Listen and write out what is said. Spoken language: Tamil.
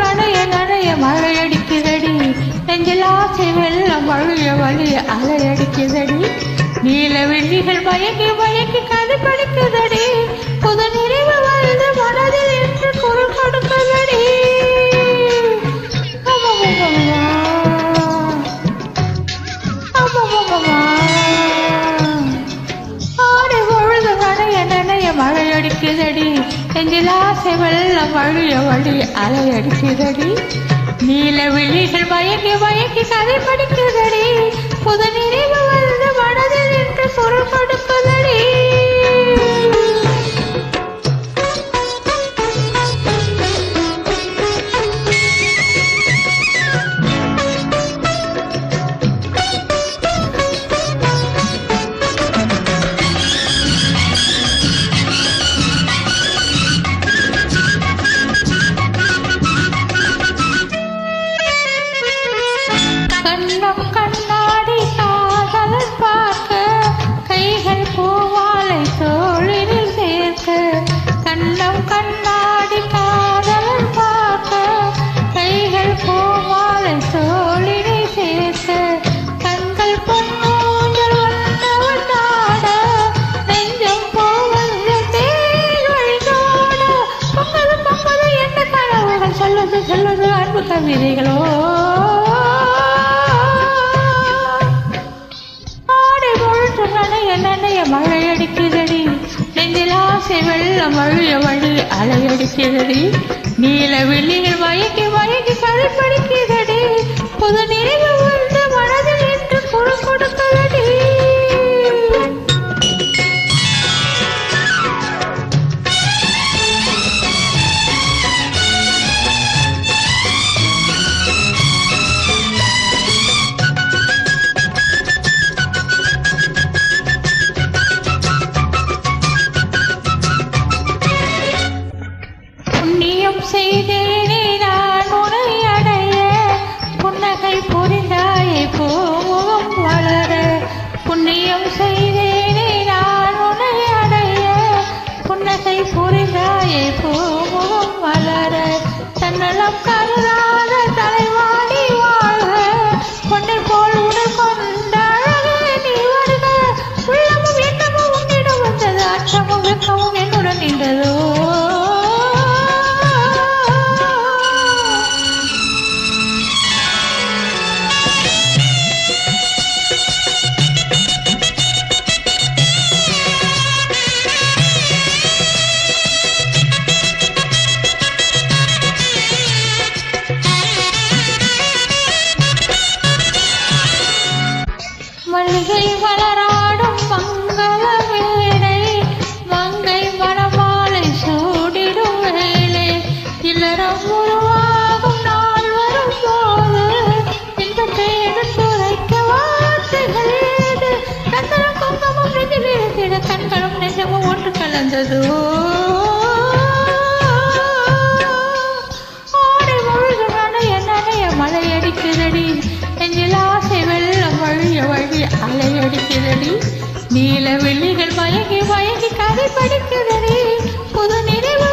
நனைய நனைய மழையடிக்குதடி நெஞ்சில் ஆசை வெள்ளம் வழிய வழிய அலையடிக்குதடி. நீல வெள்ளிகள் மயங்கி மயங்கி கதை படிக்குதடி புதனே மழையடிக்குதடி. மழை ஆசை வெள்ளம் வழிய வழி அலையடிக்குதடி. நீல விழிகள் மயங்கி மயங்கி கதை படிக்குதடி. புது நிறைவு வந்து மனதில் என்று பொருள் கொடுக்குதடி. கண்ணாடி காதல் பார்க்க கைகள் பூவாலை தோளில் சேர்க்க கண்கள் பொன்னூஞ்சல் வந்தவள் நாட நெஞ்சம் பூவல் தேய்கள் சோட பொங்கல் பொங்கல் என்ன கனவுகள்? சொல்லுது சொல்லுது அன்பு கவிதைகளோ. ஆடை பொழுது நனைய நனைய மழை அடிக்குதடி? நெஞ்சில் ஆசை வெள்ளம் வழிய வழி அலையடிக்கிறது. நீல வெள்ளிகள் மயக்கி மயக்கி கதை மல்லிகை மலராடும் மங்கள வேளை மங்கை மணமாலை சூடிடும் வேளை. இல்லறம் உருவாகும் நாள் வரும் போது இந்த வார்த்தைகள் கந்தரம் குங்குமம் நெஞ்சில் கண்களும் நெஞ்சமும் ஒன்று கலந்ததோ. மழை அடிக்கிறடி நெஞ்சில் கரைய வழி அலையடிக்கிறடி நீல வெள்ளிகள் மயங்கி மயங்கி கதை படிக்கிறடி. புது நினைவு